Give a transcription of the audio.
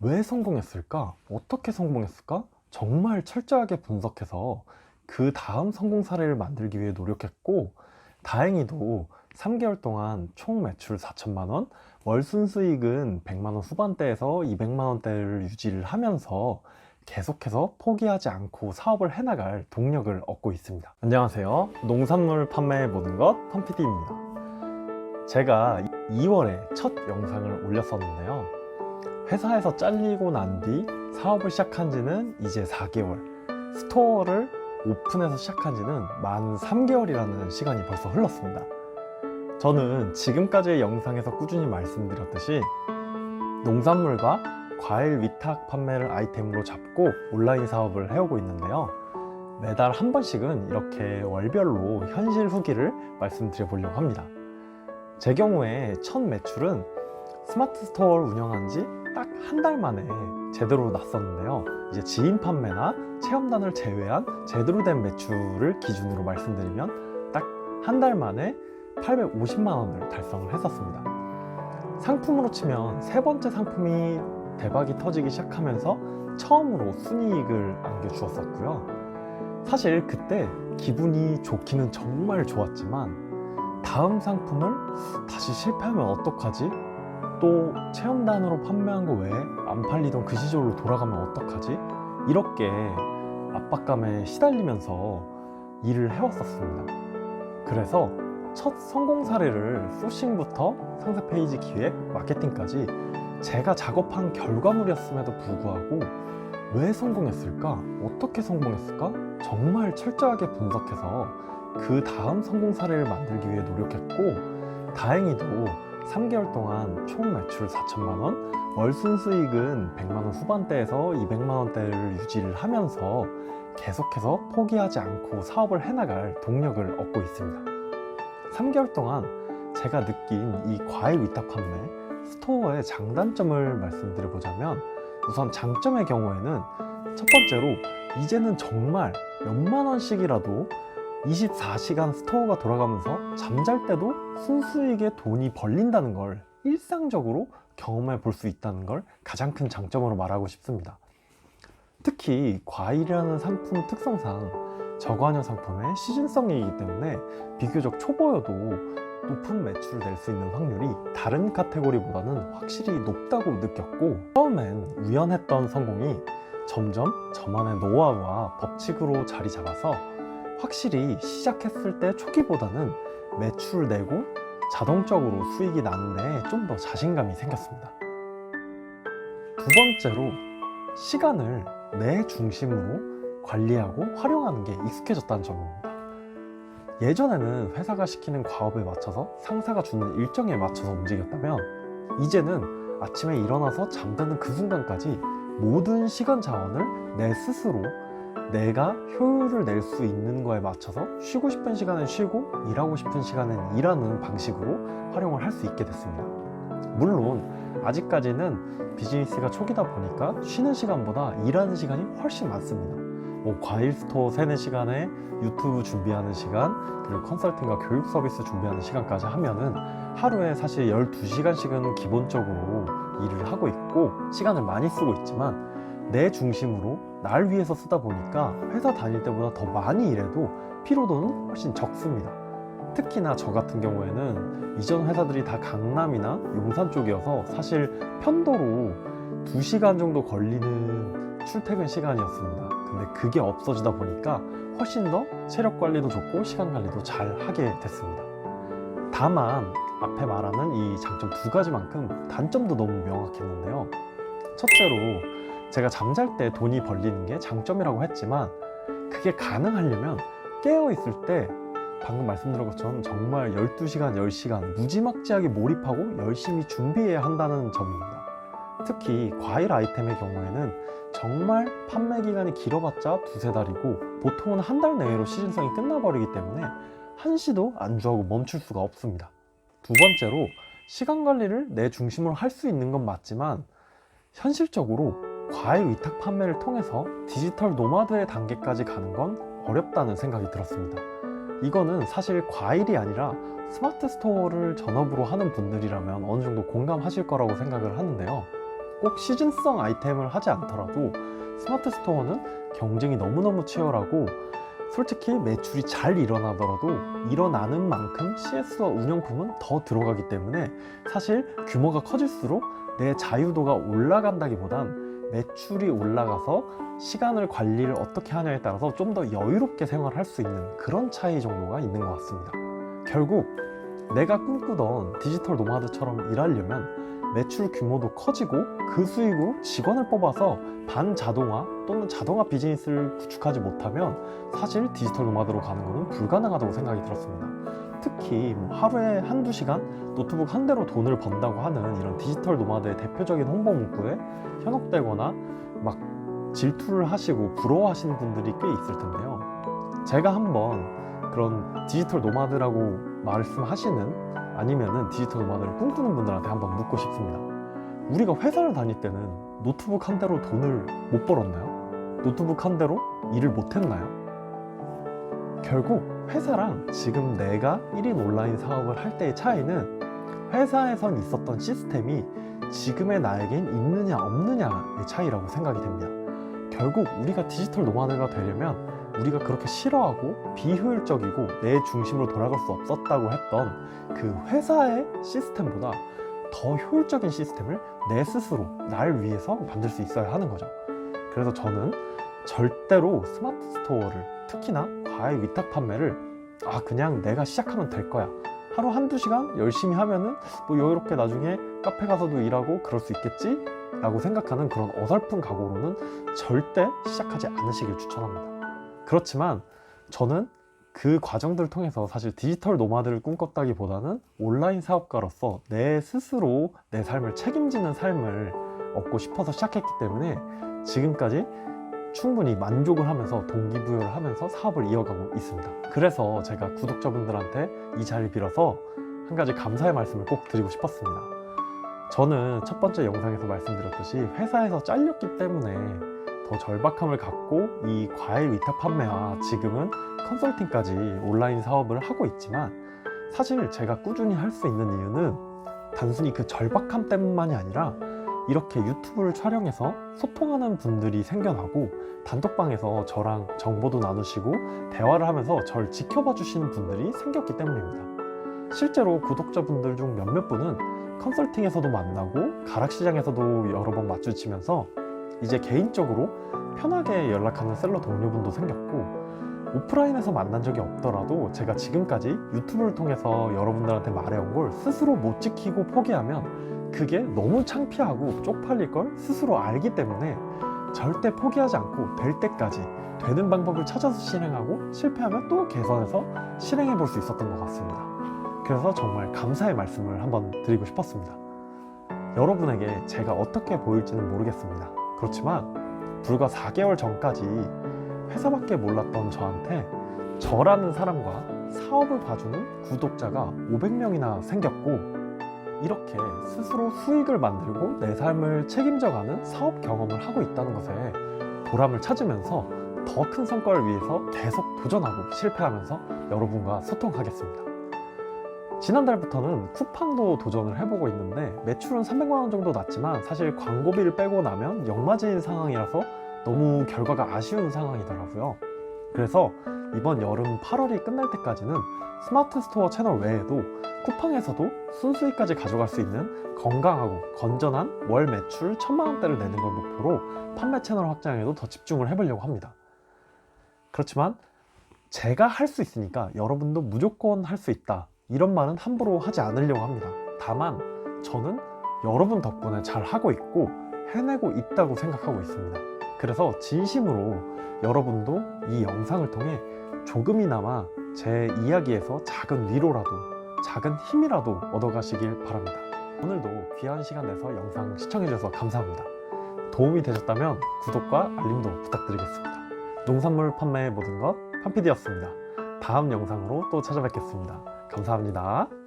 왜 성공했을까? 어떻게 성공했을까? 정말 철저하게 분석해서 그 다음 성공 사례를 만들기 위해 노력했고, 다행히도 3개월 동안 총 매출 4천만 원, 월 순 수익은 100만 원 후반대에서 200만 원대를 유지를 하면서 계속해서 포기하지 않고 사업을 해나갈 동력을 얻고 있습니다. 안녕하세요. 농산물 판매의 모든 것, 펌피디입니다. 제가 2월에 첫 영상을 올렸었는데요. 회사에서 잘리고 난 뒤 사업을 시작한 지는 이제 4개월. 스토어를 오픈해서 시작한 지는 만 3개월이라는 시간이 벌써 흘렀습니다. 저는 지금까지의 영상에서 꾸준히 말씀드렸듯이 농산물과 과일 위탁 판매를 아이템으로 잡고 온라인 사업을 해오고 있는데요. 매달 한 번씩은 이렇게 월별로 현실 후기를 말씀드려 보려고 합니다. 제 경우에 첫 매출은 스마트 스토어를 운영한 지 딱 한 달 만에 제대로 났었는데요. 이제 지인 판매나 체험단을 제외한 제대로 된 매출을 기준으로 말씀드리면 딱 한 달 만에 850만 원을 달성을 했었습니다. 상품으로 치면 세 번째 상품이 대박이 터지기 시작하면서 처음으로 순이익을 안겨주었었고요. 사실 그때 기분이 좋기는 정말 좋았지만 다음 상품을 다시 실패하면 어떡하지? 또 체험단으로 판매한 거 외에 안 팔리던 그 시절로 돌아가면 어떡하지? 이렇게 압박감에 시달리면서 일을 해왔었습니다. 그래서 첫 성공 사례를 소싱부터 상세 페이지 기획, 마케팅까지 제가 작업한 결과물이었음에도 불구하고 왜 성공했을까? 어떻게 성공했을까? 정말 철저하게 분석해서 그 다음 성공 사례를 만들기 위해 노력했고 다행히도 3개월 동안 총 매출 4천만 원, 월 순수익은 100만 원 후반대에서 200만 원대를 유지를 하면서 계속해서 포기하지 않고 사업을 해나갈 동력을 얻고 있습니다. 3개월 동안 제가 느낀 이 과일 위탁 판매 스토어의 장단점을 말씀드려보자면 우선 장점의 경우에는 첫 번째로 이제는 정말 몇만 원씩이라도 24시간 스토어가 돌아가면서 잠잘 때도 순수익에 돈이 벌린다는 걸 일상적으로 경험해 볼 수 있다는 걸 가장 큰 장점으로 말하고 싶습니다. 특히 과일이라는 상품 특성상 저관여 상품의 시즌성이기 때문에 비교적 초보여도 높은 매출을 낼 수 있는 확률이 다른 카테고리보다는 확실히 높다고 느꼈고 처음엔 우연했던 성공이 점점 저만의 노하우와 법칙으로 자리 잡아서 확실히 시작했을 때 초기보다는 매출을 내고 자동적으로 수익이 나는데 좀 더 자신감이 생겼습니다. 두 번째로 시간을 내 중심으로 관리하고 활용하는 게 익숙해졌다는 점입니다. 예전에는 회사가 시키는 과업에 맞춰서 상사가 주는 일정에 맞춰서 움직였다면 이제는 아침에 일어나서 잠드는 그 순간까지 모든 시간 자원을 내 스스로 내가 효율을 낼 수 있는 거에 맞춰서 쉬고 싶은 시간엔 쉬고 일하고 싶은 시간엔 일하는 방식으로 활용을 할 수 있게 됐습니다. 물론 아직까지는 비즈니스가 초기다 보니까 쉬는 시간보다 일하는 시간이 훨씬 많습니다. 뭐 과일 스토어 세는 시간에 유튜브 준비하는 시간, 그리고 컨설팅과 교육 서비스 준비하는 시간까지 하면은 하루에 사실 12시간씩은 기본적으로 일을 하고 있고 시간을 많이 쓰고 있지만 내 중심으로 날 위해서 쓰다 보니까 회사 다닐 때보다 더 많이 일해도 피로도는 훨씬 적습니다. 특히나 저 같은 경우에는 이전 회사들이 다 강남이나 용산 쪽이어서 사실 편도로 2시간 정도 걸리는 출퇴근 시간이었습니다. 근데 그게 없어지다 보니까 훨씬 더 체력 관리도 좋고 시간 관리도 잘 하게 됐습니다. 다만 앞에 말하는 이 장점 두 가지만큼 단점도 너무 명확했는데요. 첫째로 제가 잠잘 때 돈이 벌리는 게 장점이라고 했지만 그게 가능하려면 깨어 있을 때 방금 말씀드린 것처럼 정말 12시간, 10시간 무지막지하게 몰입하고 열심히 준비해야 한다는 점입니다. 특히 과일 아이템의 경우에는 정말 판매 기간이 길어봤자 두세 달이고 보통은 한 달 내외로 시즌성이 끝나버리기 때문에 한시도 안주하고 멈출 수가 없습니다. 두 번째로 시간 관리를 내 중심으로 할 수 있는 건 맞지만 현실적으로 과일 위탁 판매를 통해서 디지털 노마드의 단계까지 가는 건 어렵다는 생각이 들었습니다. 이거는 사실 과일이 아니라 스마트 스토어를 전업으로 하는 분들이라면 어느 정도 공감하실 거라고 생각을 하는데요. 꼭 시즌성 아이템을 하지 않더라도 스마트 스토어는 경쟁이 너무너무 치열하고 솔직히 매출이 잘 일어나더라도 일어나는 만큼 CS와 운영품은 더 들어가기 때문에 사실 규모가 커질수록 내 자유도가 올라간다기보단 매출이 올라가서 시간을 관리를 어떻게 하냐에 따라서 좀 더 여유롭게 생활할 수 있는 그런 차이 정도가 있는 것 같습니다. 결국 내가 꿈꾸던 디지털 노마드처럼 일하려면 매출 규모도 커지고 그 수익으로 직원을 뽑아서 반자동화 또는 자동화 비즈니스를 구축하지 못하면 사실 디지털 노마드로 가는 것은 불가능하다고 생각이 들었습니다. 특히 뭐 하루에 한두 시간 노트북 한 대로 돈을 번다고 하는 이런 디지털 노마드의 대표적인 홍보 문구에 현혹되거나 막 질투를 하시고 부러워하시는 분들이 꽤 있을 텐데요. 제가 한번 그런 디지털 노마드라고 말씀하시는 아니면은 디지털 노마드를 꿈꾸는 분들한테 한번 묻고 싶습니다. 우리가 회사를 다닐 때는 노트북 한 대로 돈을 못 벌었나요? 노트북 한 대로 일을 못 했나요? 결국 회사랑 지금 내가 1인 온라인 사업을 할 때의 차이는 회사에선 있었던 시스템이 지금의 나에겐 있느냐 없느냐의 차이라고 생각이 됩니다. 결국 우리가 디지털 노마드가 되려면 우리가 그렇게 싫어하고 비효율적이고 내 중심으로 돌아갈 수 없었다고 했던 그 회사의 시스템보다 더 효율적인 시스템을 내 스스로 날 위해서 만들 수 있어야 하는 거죠. 그래서 저는 절대로 스마트 스토어를 특히나 과외 위탁 판매를 아 그냥 내가 시작하면 될 거야. 하루 한두 시간 열심히 하면은 뭐 여유롭게 나중에 카페 가서도 일하고 그럴 수 있겠지? 라고 생각하는 그런 어설픈 각오로는 절대 시작하지 않으시길 추천합니다. 그렇지만 저는 그 과정들을 통해서 사실 디지털 노마드를 꿈꿨다기보다는 온라인 사업가로서 내 스스로 내 삶을 책임지는 삶을 얻고 싶어서 시작했기 때문에 지금까지 충분히 만족을 하면서 동기부여를 하면서 사업을 이어가고 있습니다. 그래서 제가 구독자분들한테 이 자리를 빌어서 한 가지 감사의 말씀을 꼭 드리고 싶었습니다. 저는 첫 번째 영상에서 말씀드렸듯이 회사에서 잘렸기 때문에 더 절박함을 갖고 이 과일 위탁 판매와 지금은 컨설팅까지 온라인 사업을 하고 있지만 사실 제가 꾸준히 할 수 있는 이유는 단순히 그 절박함 때문만이 아니라 이렇게 유튜브를 촬영해서 소통하는 분들이 생겨나고 단톡방에서 저랑 정보도 나누시고 대화를 하면서 절 지켜봐 주시는 분들이 생겼기 때문입니다. 실제로 구독자분들 중 몇몇 분은 컨설팅에서도 만나고 가락시장에서도 여러 번 마주치면서 이제 개인적으로 편하게 연락하는 셀러 동료분도 생겼고 오프라인에서 만난 적이 없더라도 제가 지금까지 유튜브를 통해서 여러분들한테 말해온 걸 스스로 못 지키고 포기하면 그게 너무 창피하고 쪽팔릴 걸 스스로 알기 때문에 절대 포기하지 않고 될 때까지 되는 방법을 찾아서 실행하고 실패하면 또 개선해서 실행해 볼 수 있었던 것 같습니다. 그래서 정말 감사의 말씀을 한번 드리고 싶었습니다. 여러분에게 제가 어떻게 보일지는 모르겠습니다. 그렇지만 불과 4개월 전까지 회사밖에 몰랐던 저한테 저라는 사람과 사업을 봐주는 구독자가 500명이나 생겼고 이렇게 스스로 수익을 만들고 내 삶을 책임져가는 사업 경험을 하고 있다는 것에 보람을 찾으면서 더 큰 성과를 위해서 계속 도전하고 실패하면서 여러분과 소통하겠습니다. 지난달부터는 쿠팡도 도전을 해보고 있는데 매출은 300만 원 정도 났지만 사실 광고비를 빼고 나면 역마진 상황이라서 너무 결과가 아쉬운 상황이더라고요. 그래서 이번 여름 8월이 끝날 때까지는 스마트 스토어 채널 외에도 쿠팡에서도 순수익까지 가져갈 수 있는 건강하고 건전한 월 매출 천만 원대를 내는 걸 목표로 판매 채널 확장에도 더 집중을 해보려고 합니다. 그렇지만 제가 할 수 있으니까 여러분도 무조건 할 수 있다. 이런 말은 함부로 하지 않으려고 합니다. 다만 저는 여러분 덕분에 잘 하고 있고 해내고 있다고 생각하고 있습니다. 그래서 진심으로 여러분도 이 영상을 통해 조금이나마 제 이야기에서 작은 위로라도 작은 힘이라도 얻어가시길 바랍니다. 오늘도 귀한 시간 내서 영상 시청해주셔서 감사합니다. 도움이 되셨다면 구독과 알림도 부탁드리겠습니다. 농산물 판매의 모든 것 판피디였습니다. 다음 영상으로 또 찾아뵙겠습니다. 감사합니다.